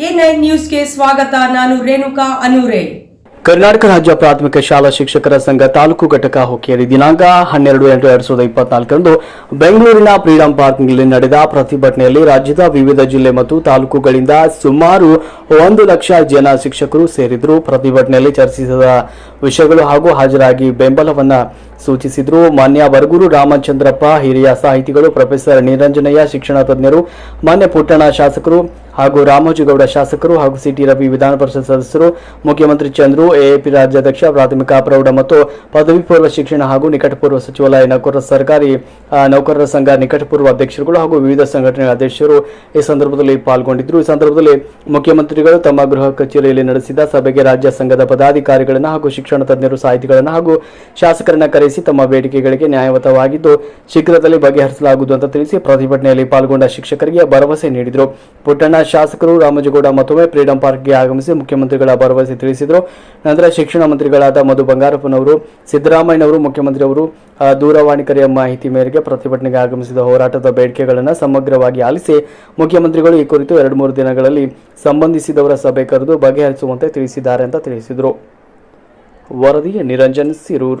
A nine ನ್ಯೂಸ್ಗೆ ಸ್ವಾಗತ, ನಾನು ರೇಣುಕಾ ಅನೂರೆ. ಕರ್ನಾಟಕ ರಾಜ್ಯ ಪ್ರಾಥಮಿಕ ಶಾಲಾ ಶಿಕ್ಷಕರ ಸಂಘ ತಾಲೂಕು ಘಟಕ ಹೊಕ್ಕೇರಿ ದಿನಾಂಕ ಹನ್ನೆರಡು ಎಂಟು ಎರಡ್ ಸಾವಿರದ ಇಪ್ಪತ್ನಾಲ್ಕರಂದು ಬೆಂಗಳೂರಿನ ಫ್ರೀಡಂ ಪಾರ್ಕ್ನಲ್ಲಿ ನಡೆದ ಪ್ರತಿಭಟನೆಯಲ್ಲಿ ರಾಜ್ಯದ ವಿವಿಧ ಜಿಲ್ಲೆ ಮತ್ತು ತಾಲೂಕುಗಳಿಂದ ಸುಮಾರು ಒಂದು ಲಕ್ಷ ಜನ ಶಿಕ್ಷಕರು ಸೇರಿದ್ರು ಪ್ರತಿಭಟನೆಯಲ್ಲಿ ಚರ್ಚಿಸಿದ ವಿಷಯಗಳು ಹಾಗೂ ಹಾಜರಾಗಿ ಬೆಂಬಲವನ್ನ ಸೂಚಿಸಿದ್ರು. ಮಾನ್ಯ ಬರಗೂರು ರಾಮಚಂದ್ರಪ್ಪ, ಹಿರಿಯ ಸಾಹಿತಿಗಳು, ಪ್ರೊಫೆಸರ್ ನಿರಂಜನಯ್ಯ, ಶಿಕ್ಷಣ ತಜ್ಞರು, ಮಾನ್ಯ ಪುಟ್ಟಣ ಶಾಸಕರು ಹಾಗೂ ರಾಮೋಜಿಗೌಡ ಶಾಸಕರು ಹಾಗೂ ಸಿಟಿ ರವಿ ವಿಧಾನ ಪರಿಷತ್ ಸದಸ್ಯರು, ಮುಖ್ಯಮಂತ್ರಿ ಚಂದ್ರು, ಎಎಪಿ ರಾಜ್ಯಾಧ್ಯಕ್ಷ, ಪ್ರಾಥಮಿಕ ಪ್ರೌಢ ಮತ್ತು ಪದವಿ ಪೂರ್ವ ಶಿಕ್ಷಣ ಹಾಗೂ ನಿಕಟಪೂರ್ವ ಸಚಿವಾಲಯ ನೌಕರರ ಸರ್ಕಾರಿ ನೌಕರರ ಸಂಘ ನಿಕಟಪೂರ್ವ ಅಧ್ಯಕ್ಷರುಗಳು ಹಾಗೂ ವಿವಿಧ ಸಂಘಟನೆಗಳ ಅಧ್ಯಕ್ಷರು ಈ ಸಂದರ್ಭದಲ್ಲಿ ಪಾಲ್ಗೊಂಡಿದ್ದರು. ಈ ಸಂದರ್ಭದಲ್ಲಿ ಮುಖ್ಯಮಂತ್ರಿಗಳು ತಮ್ಮ ಗೃಹ ಕಚೇರಿಯಲ್ಲಿ ನಡೆಸಿದ ಸಭೆಗೆ ರಾಜ್ಯ ಸಂಘದ ಪದಾಧಿಕಾರಿಗಳನ್ನು ಹಾಗೂ ಶಿಕ್ಷಣ ತಜ್ಞರು, ಸಾಹಿತಿಗಳನ್ನು ಹಾಗೂ ಶಾಸಕರನ್ನ ಕರೆಸಿ ತಮ್ಮ ಬೇಡಿಕೆಗಳಿಗೆ ನ್ಯಾಯಯುತವಾಗಿದ್ದು, ಶೀಘ್ರದಲ್ಲಿ ಬಗೆಹರಿಸಲಾಗುವುದು ಅಂತ ತಿಳಿಸಿ ಪ್ರತಿಭಟನೆಯಲ್ಲಿ ಪಾಲ್ಗೊಂಡ ಶಿಕ್ಷಕರಿಗೆ ಭರವಸೆ ನೀಡಿದರು. ಪುಟ್ಟಣ್ಣ ಶಾಸಕರು ರಾಮಜಗೌಡ ಮತ್ತೊಮ್ಮೆ ಫ್ರೀಡಂ ಪಾರ್ಕ್ಗೆ ಆಗಮಿಸಿ ಮುಖ್ಯಮಂತ್ರಿಗಳ ಭರವಸೆ ತಿಳಿಸಿದರು. ನಂತರ ಶಿಕ್ಷಣ ಮಂತ್ರಿಗಳಾದ ಮಧು ಬಂಗಾರಪ್ಪನವರು, ಸಿದ್ದರಾಮಯ್ಯನವರು ಮುಖ್ಯಮಂತ್ರಿಯವರು ದೂರವಾಣಿ ಕರೆಯ ಮಾಹಿತಿ ಮೇರೆಗೆ ಪ್ರತಿಭಟನೆಗೆ ಆಗಮಿಸಿದ ಹೋರಾಟದ ಬೇಡಿಕೆಗಳನ್ನು ಸಮಗ್ರವಾಗಿ ಆಲಿಸಿ ಮುಖ್ಯಮಂತ್ರಿಗಳು ಈ ಕುರಿತು ಎರಡು ಮೂರು ದಿನಗಳಲ್ಲಿ ಸಂಬಂಧಿಸಿದವರ ಸಭೆ ಕರೆದು ಬಗೆಹರಿಸುವಂತೆ ತಿಳಿಸಿದ್ದಾರೆ ಅಂತ ತಿಳಿಸಿದರು. ವರದಿಯ ನಿರಂಜನ್ ಸಿರೂರ್.